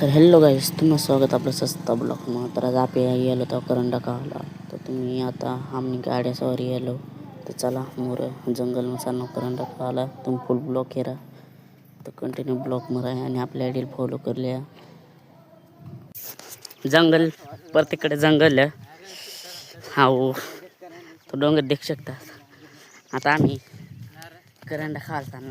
तर हॅलो गाईस तुम्हाला स्वागत आपलं सस्ता ब्लॉक मग तर आज आपे येलो तो करंडा खाला तर तुम्ही आता आम्ही गाड्यासवर येलो तर चला मोर जंगल चालणं करंडा खाला तुम्ही फुल ब्लॉक केला. तर कंटिन्यू ब्लॉक मरा आणि आपल्या आयडीला फॉलो करल्या जंगल प्रत्येकडे जंगल. हा हो तो डोंगर देख शकता. आता आम्ही करंडा खालताना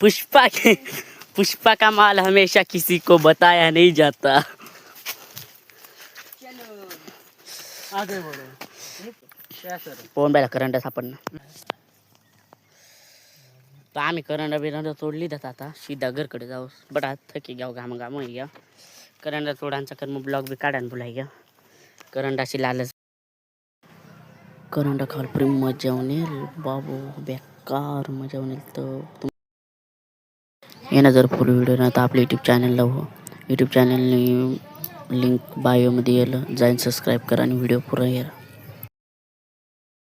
पुष्पा के पुष्पा का माल हमेशा किसी को बताया नहीं जाता। पोहून बायला करंडा सापडणं तर आम्ही करंडा बिरंडा तोडली जात आता सीधा घरकडे जाऊ. बट आज थकी घ्याव घाम घाम घ्या करंडा तोडांचा कर मग ब्लॉग बी काढान बोलाय घ्या करंडाची लालच करंडा खाल प्रेम मजा येईल. बाबू बेकार मजा येईल तर. येणं जर फुल व्हिडिओ नाही तर आपल्या यूट्यूब चॅनलला हो. यूट्यूब चॅनलने लिंक बायोमध्ये येईल. जाईन सबस्क्राईब करा आणि व्हिडिओ पुरा येईल.